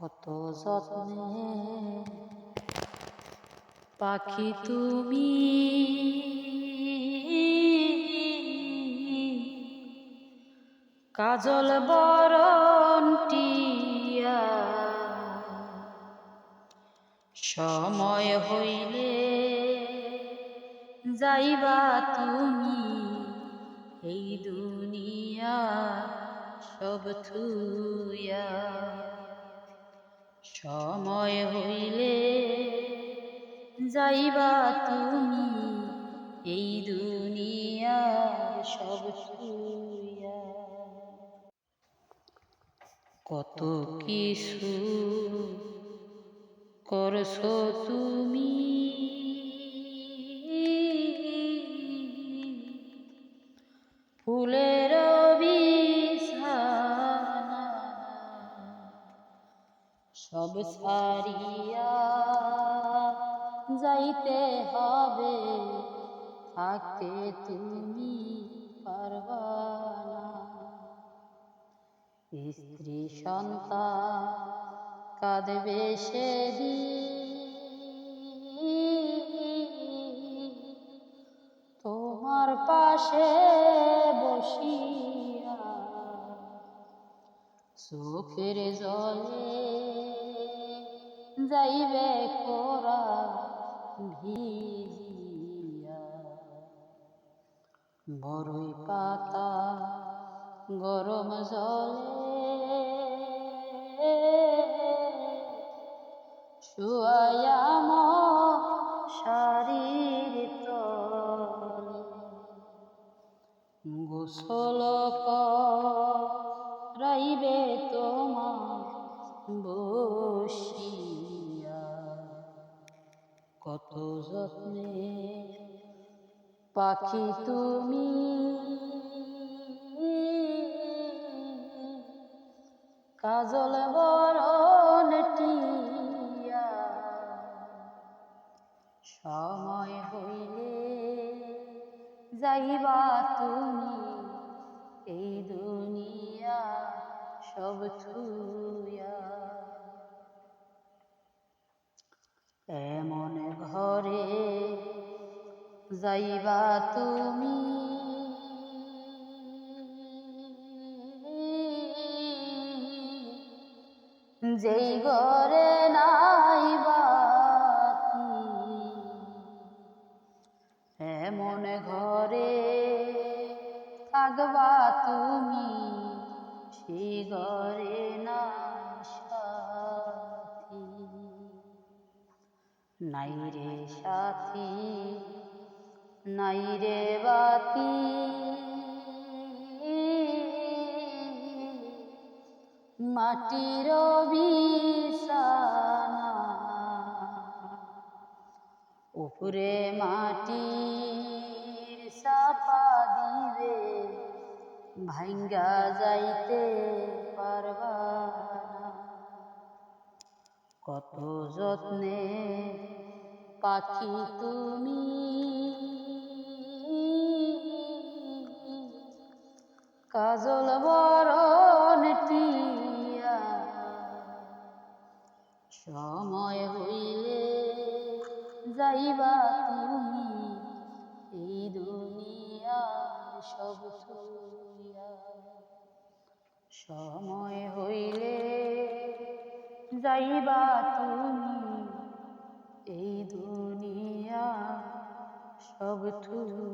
কত যত্নে। পাখি তুমি, কাজল বরণ টিয়া সময় হইলে যাইবা তুমি এই দুনিয়া সব থুইয়া। সময় হইলে যাইবা তুমি এই দুনিয়া সব কত কিছু করছ তুমি? ফুলের সারিয়া যাইতে হবে। থাকতে তুমি পারবা স্ত্রী সন্তান কাঁদবে সেদিন। তোমার পাশে বসিয়া চোখের জলে যাইবে কোরা ভিজিয়া। বড়ই পাতা গরম জলে। শুয়ায়াম শারীর গোসল রাইবে তোমার বসিয়া। কত যত্নে পাখি তুমি। কাজল বরণ টিয়া, সময় হইলে যাইবা তুমি। এই দুনিয়া সব ছুয়া যাইবা তুমি। যেই ঘরে নাই বাতি এমন ঘরে থাকবা তুমি সেই ঘরে না নাই রে সাথী নাই রে বাতি মাটির বিছানা, উপরে মাটির চাপা দিবে ভাঙ্গা যাইতে পারবা কত যত্নে পাখি তুমি কাজল বরণ টিয়া। সময় হইলে যাইবা তুমি, এই দুনিয়া সব সময় হইলে যাইবা তুমি, এই দুনিয়া সব থুইয়া